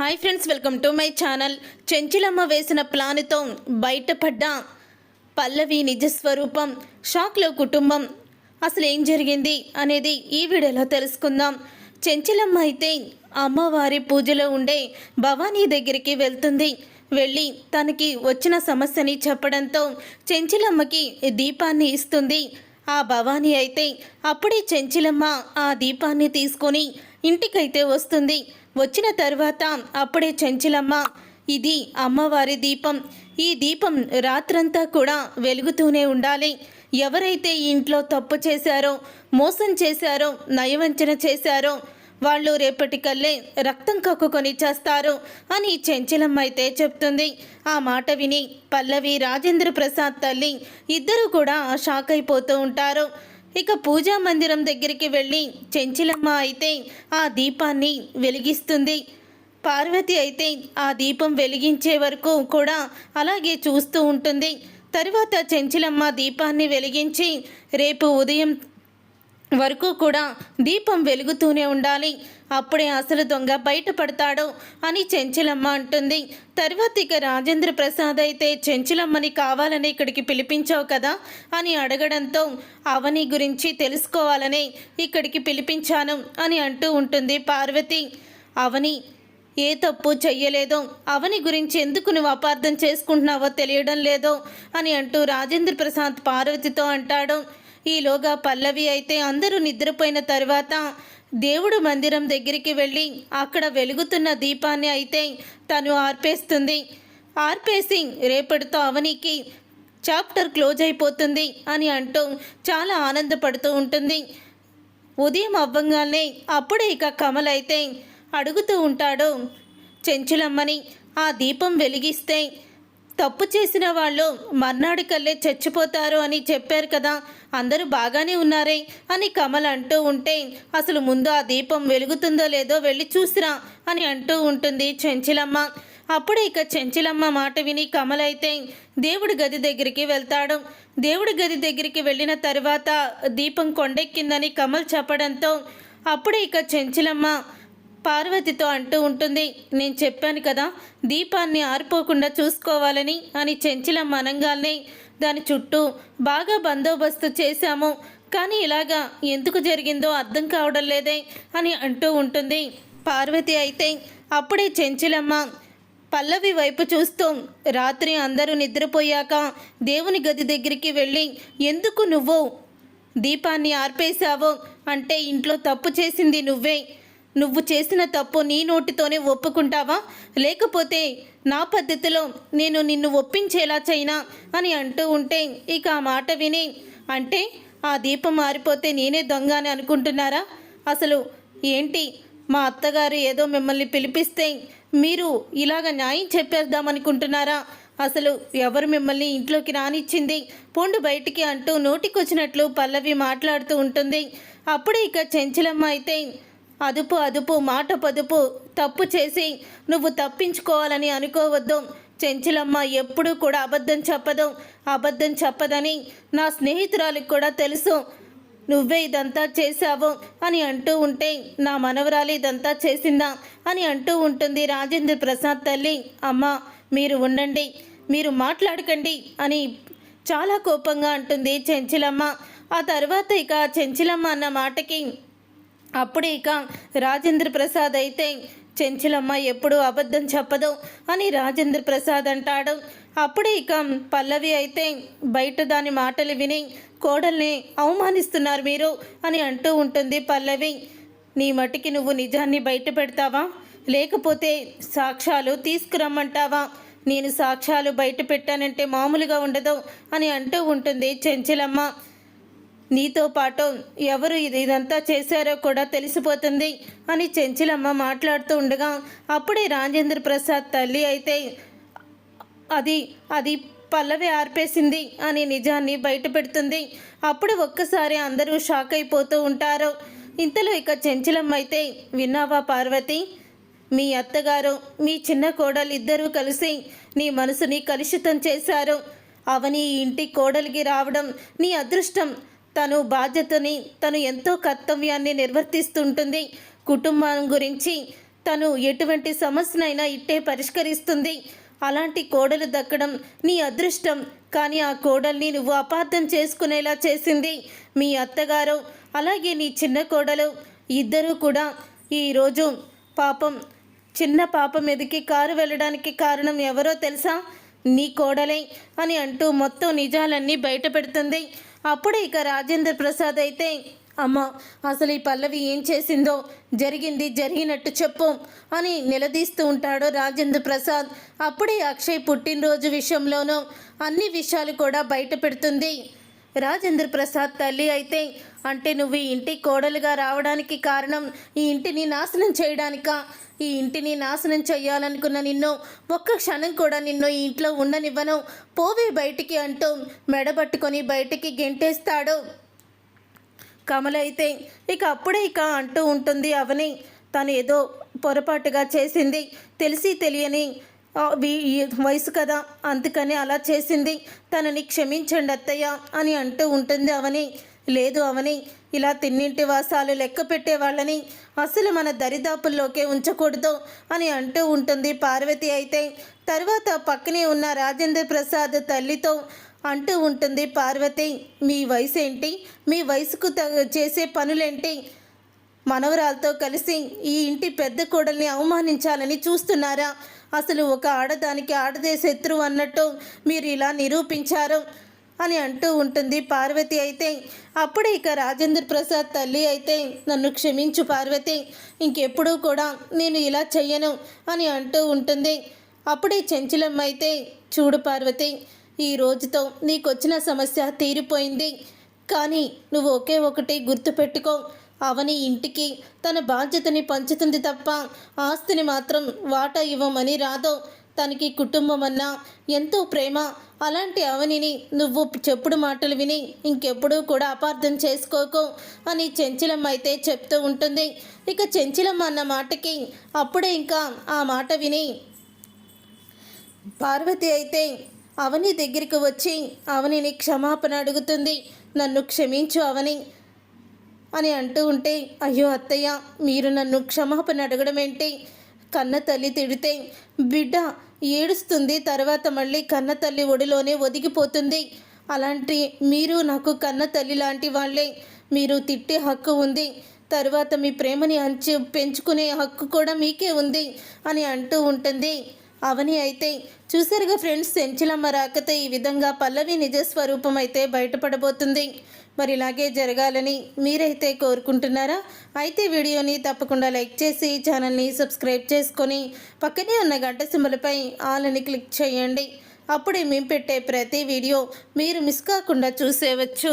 Hi friends welcome to my channel. Chenchilamma వేసిన ప్లాన్తో బయటపడ్డ పల్లవి నిజస్వరూపం షాక్లో కుటుంబం. అసలు ఏం జరిగింది అనేది ఈ వీడియోలో తెలుసుకుందాం. చెంచిలమ్మ అయితే అమ్మవారి పూజలో ఉండే భవానీ దగ్గరికి వెళ్తుంది. వెళ్ళి తనకి వచ్చిన సమస్యని చెప్పడంతో చెంచిలమ్మకి దీపాన్ని ఇస్తుంది. ఆ భవానీ అయితే అప్పుడే చెంచిలమ్మ ఆ దీపాన్ని తీసుకొని ఇంటికైతే వస్తుంది. వచ్చిన తర్వాత అప్పుడే చెంచిలమ్మ ఇది అమ్మవారి దీపం. ఈ దీపం రాత్రంతా కూడా వెలుగుతూనే ఉండాలి. ఎవరైతే ఇంట్లో తప్పు చేశారో మోసం చేశారో నయవంచన చేశారో వాళ్ళు రేపటికల్లే రక్తం కక్కుకొని చేస్తారు అని చెంచలమ్మ అయితే చెప్తుంది. ఆ మాట విని పల్లవి రాజేంద్ర ప్రసాద్ తల్లి ఇద్దరు కూడా షాక్ అయిపోతూ ఉంటారు. ఇక పూజా మందిరం దగ్గరికి వెళ్ళి చెంచిలమ్మ అయితే ఆ దీపాన్ని వెలిగిస్తుంది. పార్వతి అయితే ఆ దీపం వెలిగించే వరకు కూడా అలాగే చూస్తూ ఉంటుంది. తరువాత చెంచిలమ్మ దీపాన్ని వెలిగించి రేపు ఉదయం వరకు కూడా దీపం వెలుగుతూనే ఉండాలి. అప్పుడే అసలు దొంగ బయటపడతాడు అని చెంచలమ్మ అంటుంది. తర్వాత ఇక రాజేంద్ర ప్రసాద్ అయితే చెంచలమ్మని కావాలని ఇక్కడికి పిలిపించావు కదా? అని అడగడంతో అవని గురించి తెలుసుకోవాలని ఇక్కడికి పిలిపించాను అని అంటూ ఉంటుంది పార్వతి. అవని? ఏ తప్పు చెయ్యలేదో అవని గురించి ఎందుకు నువ్వు అపార్థం చేసుకుంటున్నావో తెలియడం లేదో అని అంటూ రాజేంద్ర ప్రసాద్ పార్వతితో అంటాడు. ఈలోగా పల్లవి అయితే అందరూ నిద్రపోయిన తర్వాత దేవుడు మందిరం దగ్గరికి వెళ్ళి అక్కడ వెలుగుతున్న దీపాన్ని అయితే తను ఆర్పేస్తుంది. ఆర్పేసి రేపటితో అవనికి చాప్టర్ క్లోజ్ అయిపోతుంది అని అంటూ చాలా ఆనందపడుతూ ఉంటుంది. ఉదయం అవ్వంగానే అప్పుడే ఇక కమల్ అయితే అడుగుతూ ఉంటాడు చెంచులమ్మని ఆ దీపం వెలిగిస్తే తప్పు చేసిన వాళ్ళు మర్నాడు కల్లే చచ్చిపోతారు అని చెప్పారు కదా. అందరూ బాగానే ఉన్నారే అని కమల్ అంటూ ఉంటే అసలు ముందు ఆ దీపం వెలుగుతుందో లేదో వెళ్ళి చూసిరా అని అంటూ ఉంటుంది చెంచిలమ్మ. అప్పుడే ఇక చెంచిలమ్మ మాట విని కమల్ అయితే దేవుడి గది దగ్గరికి వెళ్తాడు. దేవుడి గది దగ్గరికి వెళ్ళిన తర్వాత దీపం కొండెక్కిందని కమల్ చెప్పడంతో అప్పుడే ఇక చెంచిలమ్మ పార్వతితో అంటూ ఉంటుంది నేను చెప్పాను కదా దీపాన్ని ఆరిపోకుండా చూసుకోవాలని అని చెంచిలమ్మ అనంగాల్ని. దాని చుట్టూ బాగా బందోబస్తు చేశాము కానీ ఇలాగా ఎందుకు జరిగిందో అర్థం కావడం లేదే అని అంటూ ఉంటుంది. పార్వతి అయితే అప్పుడే చెంచిలమ్మ పల్లవి వైపు చూస్తూ రాత్రి అందరూ నిద్రపోయాక దేవుని గది దగ్గరికి వెళ్ళి ఎందుకు నువ్వు దీపాన్ని ఆర్పేశావో? అంటే ఇంట్లో తప్పు చేసింది నువ్వే నువ్వు చేసిన తప్పు నీ నోటితోనే ఒప్పుకుంటావా? లేకపోతే నా పద్ధతిలో నేను నిన్ను ఒప్పించేలా చైనా అని అంటూ ఉంటే ఇక ఆ మాట విని అంటే ఆ దీపం మారిపోతే నేనే దొంగ అని అనుకుంటున్నారా? అసలు ఏంటి? మా అత్తగారు ఏదో మిమ్మల్ని పిలిపిస్తే మీరు ఇలాగ న్యాయం చెప్పేద్దామనుకుంటున్నారా? అసలు ఎవరు మిమ్మల్ని ఇంట్లోకి రానిచ్చింది? పొండు బయటికి అంటూ నోటికొచ్చినట్లు పల్లవి మాట్లాడుతూ ఉంటుంది. అప్పుడే ఇక చెంచలమ్మ అయితే అదుపు అదుపు మాట పదుపు తప్పు చేసి నువ్వు తప్పించుకోవాలని అనుకోవద్దు. చెంచులమ్మ ఎప్పుడూ కూడా అబద్ధం చెప్పదు. అబద్ధం చెప్పదని నా స్నేహితురాలికి కూడా తెలుసు. నువ్వే ఇదంతా చేశావు అని అంటూ ఉంటే నా మనవరాలు ఇదంతా చేసిందా అని అంటూ ఉంటుంది రాజేంద్ర ప్రసాద్ తల్లి. అమ్మ మీరు ఉండండి మీరు మాట్లాడకండి అని చాలా కోపంగా అంటుంది చెంచిలమ్మ. ఆ తర్వాత ఇక చెంచిలమ్మ అన్న మాటకి అప్పుడు ఇక రాజేంద్ర ప్రసాద్ అయితే చెంచలమ్మ ఎప్పుడు అబద్ధం చెప్పదు అని రాజేంద్ర ప్రసాద్ అంటాడు. అప్పుడే ఇక పల్లవి అయితే బయట దాని మాటలు విని కోడల్ని అవమానిస్తున్నారు మీరు అని అంటూ ఉంటుంది పల్లవి. నీ మటికి నువ్వు నిజాన్ని బయట పెడతావా? లేకపోతే సాక్ష్యాలు తీసుకురమ్మంటావా? నేను సాక్ష్యాలు బయట పెట్టానంటే మామూలుగా ఉండదు అని అంటూ ఉంటుంది చెంచలమ్మ. నీతో పాటు ఎవరు ఇది ఇదంతా చేశారో కూడా తెలిసిపోతుంది అని చెంచిలమ్మ మాట్లాడుతూ ఉండగా అప్పుడే రాజేంద్ర ప్రసాద్ తల్లి అయితే అది అది పల్లవి ఆర్పేసింది అని నిజాన్ని బయట పెడుతుంది అప్పుడు ఒక్కసారి అందరూ షాక్ అయిపోతూ ఉంటారు. ఇంతలో ఇక చెంచలమ్మ అయితే విన్నావా పార్వతి? మీ అత్తగారు మీ చిన్న కోడలు ఇద్దరూ కలిసి నీ మనసుని కలుషితం చేశారు. అవని ఈ ఇంటి కోడలికి రావడం నీ అదృష్టం. తను బాధ్యతని తను ఎంతో కర్తవ్యాన్ని నిర్వర్తిస్తుంటుంది. కుటుంబం గురించి తను ఎటువంటి సమస్యనైనా ఇట్టే పరిష్కరిస్తుంది. అలాంటి కోడలు దక్కడం నీ అదృష్టం. కానీ ఆ కోడల్ని నువ్వు అపార్థం చేసుకునేలా చేసింది మీ అత్తగారు అలాగే నీ చిన్న కోడలు. ఇద్దరూ కూడా ఈరోజు పాపం చిన్న పాప మీదకి కారు వెళ్ళడానికి కారణం ఎవరో తెలుసా? నీ కోడలే అని అంటూ మొత్తం నిజాలన్నీ బయట పెడుతుంది. అప్పుడే ఇక రాజేంద్ర ప్రసాద్ అయితే అమ్మ అసలు ఈ పల్లవి ఏం చేసిందో? జరిగింది జరిగినట్టు చెప్పు అని నిలదీస్తూ ఉంటాడు రాజేంద్ర ప్రసాద్. అప్పుడే అక్షయ్ పుట్టినరోజు విషయంలోనూ అన్ని విషయాలు కూడా బయట పెడుతుంది. రాజేంద్ర ప్రసాద్ తల్లి అయితే అంటే నువ్వు ఈ ఇంటి కోడలుగా రావడానికి కారణం ఈ ఇంటిని నాశనం చేయడానికా? ఈ ఇంటిని నాశనం చేయాలనుకున్న నిన్ను ఒక్క క్షణం కూడా నిన్ను ఈ ఇంట్లో ఉండనివ్వను. పోవే బయటికి అంటూ మెడబట్టుకొని బయటికి గెంటేస్తాడు. కమల అయితే ఇక అప్పుడే ఇక అంటూ ఉంటుంది అవని. తను ఏదో పొరపాటుగా చేసింది. తెలిసి తెలియని వయసు కదా అందుకని అలా చేసింది. తనని క్షమించండి అత్తయ్య అని అంటూ ఉంటుంది అవని. లేదు అవని ఇలా తిన్నింటి వాసాలు లెక్క పెట్టేవాళ్ళని అసలు మన దరిదాపుల్లోకే ఉంచకూడదు అని అంటూ ఉంటుంది పార్వతి అయితే. తర్వాత పక్కనే ఉన్న రాజేంద్ర ప్రసాద్ తల్లితో అంటూ ఉంటుంది పార్వతి మీ వయసు ఏంటి మీ వయసుకు త- చేసే పనులేంటి? మనవరాలతో కలిసి ఈ ఇంటి పెద్ద కోడల్ని అవమానించాలని చూస్తున్నారా? అసలు ఒక ఆడదానికి ఆడదే శత్రువు అన్నట్టు మీరు ఇలా నిరూపించారు అని అంటూ ఉంటుంది పార్వతి అయితే. అప్పుడే ఇక రాజేంద్ర ప్రసాద్ తల్లి అయితే నన్ను క్షమించు పార్వతి ఇంకెప్పుడూ కూడా నేను ఇలా చెయ్యను అని అంటూ ఉంటుంది. అప్పుడే చెంచలమ్మ అయితే చూడు పార్వతి ఈ రోజుతో నీకొచ్చిన సమస్య తీరిపోయింది. కానీ నువ్వు ఒకే ఒకటి గుర్తుపెట్టుకో. అవని ఇంటికి తన బాధ్యతని పంచుతుంది తప్ప ఆస్తిని మాత్రం వాటా ఇవ్వమని రాదో తనకి కుటుంబం అన్నా ఎంతో ప్రేమ అలాంటి అవనిని నువ్వు చెప్పుడు మాటలు విని ఇంకెప్పుడూ కూడా అపార్థం చేసుకోకు అని చెంచలమ్మ అయితే చెప్తూ ఉంటుంది. ఇక చెంచలమ్మ అన్న మాటకి అప్పుడే ఇంకా ఆ మాట విని పార్వతి అయితే అవని దగ్గరికి వచ్చి అవనిని క్షమాపణ అడుగుతుంది. నన్ను క్షమించు అవని. అని అంటూ ఉంటే అయ్యో అత్తయ్య మీరు నన్ను క్షమాపణ అడగడం ఏంటి కన్న తల్లి తిడితే బిడ్డ ఏడుస్తుంది తర్వాత మళ్ళీ కన్న తల్లి ఒడిలోనే ఒదిగిపోతుంది. అలాంటి మీరు నాకు కన్న తల్లి లాంటి వాళ్ళే. మీరు తిట్టే హక్కు ఉంది. తర్వాత మీ ప్రేమని అంచు పెంచుకునే హక్కు కూడా మీకే ఉంది అని అంటూ ఉంటుంది. అవని అయితే చూసారుగా ఫ్రెండ్స్ సెంచలమ్మ రాకతో ఈ విధంగా పల్లవి నిజ స్వరూపం అయితే బయటపడబోతుంది. మరి ఇలాగే జరగాలని మీరైతే కోరుకుంటున్నారా? అయితే వీడియోని తప్పకుండా లైక్ చేసి ఛానల్ని సబ్స్క్రైబ్ చేసుకొని పక్కనే ఉన్న గంట సింబలపై ఆల్ అని క్లిక్ చేయండి. అప్పుడే మేము పెట్టే ప్రతి వీడియో మీరు మిస్ కాకుండా చూసేవచ్చు.